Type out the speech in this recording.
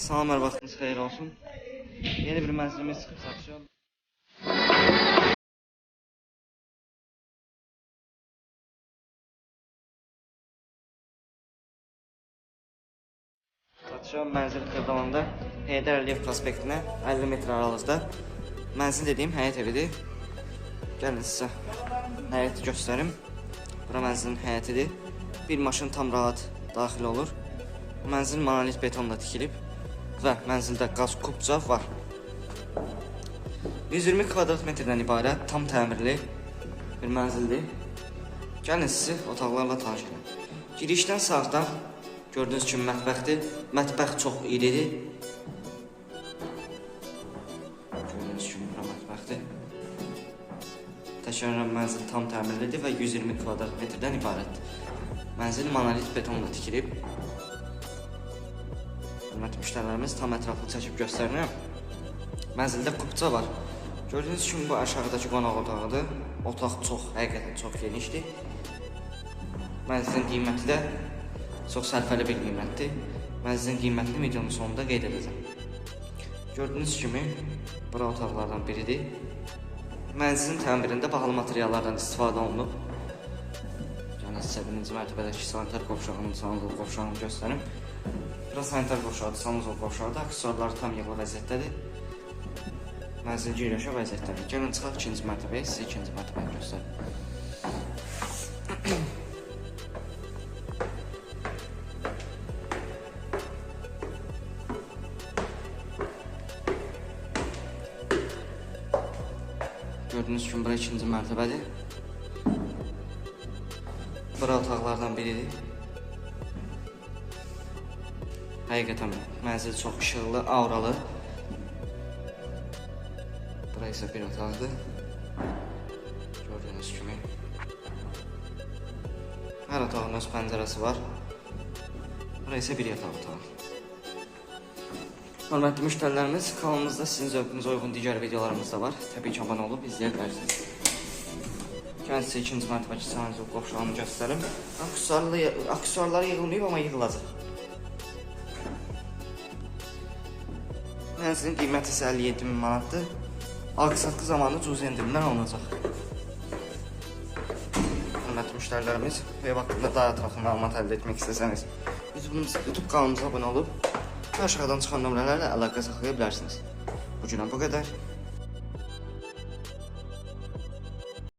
Salamlar vaxtınız xeyir olsun. Yeni bir mənzilimiz çıxıb satışa. Satışa mənzil Xırdalanında Heydər Əliyev prospektinə 50 metr aralıqda mənzil dediyim həyət evidir. Gəlin sizə həyəti göstərim. Bura mənzilin həyətidir. Bir maşın tam rahat daxil olur. Mənzil monolit betonla tikilib və mənzildə qaz kubca var. 120 kvadrat metrdən ibarət tam təmirli bir mənzildir. Gəlin sizi otaqlarla tanış edim. Girişdən sağda gördüyünüz kimi mətbəxdir. Mətbəx çox iridir. Gördüyünüz kimi bura mətbəxdir. Təşəkkürəm mənzil tam təmirlidir və 120 kvadrat metrdən ibarətdir. Mənzil monolit betonla tikilib. Hörmətli müştərilərimiz tam ətraflı çəkib göstərirəm. Mənzildə kupça var. Gördüyünüz kimi bu aşağıdakı qonaq otağıdır. Otaq çox, həqiqətən çox genişdir. Mənzilin qiyməti də çox sərfəli bir qiymətdir. Mənzilin qiymətini videonun sonunda qeyd edəcəm. Gördüyünüz kimi bura otaqlardan biridir. Mənzilin təmirində bahalı materiallardan istifadə olunub. Yəni sizə birinci mərtəbədəki sanitar qovşağının, sanuzol qovşağını göstərim. Bura sanitar qovşağıdır, sanuzol qovşağıdır. Aksesuarları tam yığılı vəziyyətdədir. Mənzil giriş vəziyyətdədir. Gəlin çıxaq ikinci mərtəbəyə, sizə ikinci mərtəbəni göstərim. Gördüyünüz kimi bura ikinci mərtəbədir. Bura otaqlardan biridir. Həqiqətən mənzil çox işıqlı, auralı. Bura isə bir otaqdır. Gördüyünüz kimi. Hər otağın öz pəncərəsi var. Bura isə bir yataq otağı. Hörmətli müştərilərimiz, kanalımızda sizin zövqünüzə uyğun digər videolarımız da var. Təbii ki, abunə olub izləyə. Gəlin sizə ikinci mərtəbəki sanizə qovşağını göstərim. Aksesuarlı, aksesuarlar yığılmayıb, amma yığılacaq. Mənzilin qiyməti isə 57 min manatdır. Alqı-satqı zamanı cüz endirimlər alınacaq. Hörmətli müştərilərimiz, ev haqqında daha ətraflı məlumat əldə etmək istəsəniz, YouTube kanalımıza abunə olub, aşağıdan çıxan nömrələrlə əlaqə saxlaya bilərsiniz. Bu günə bu qədər.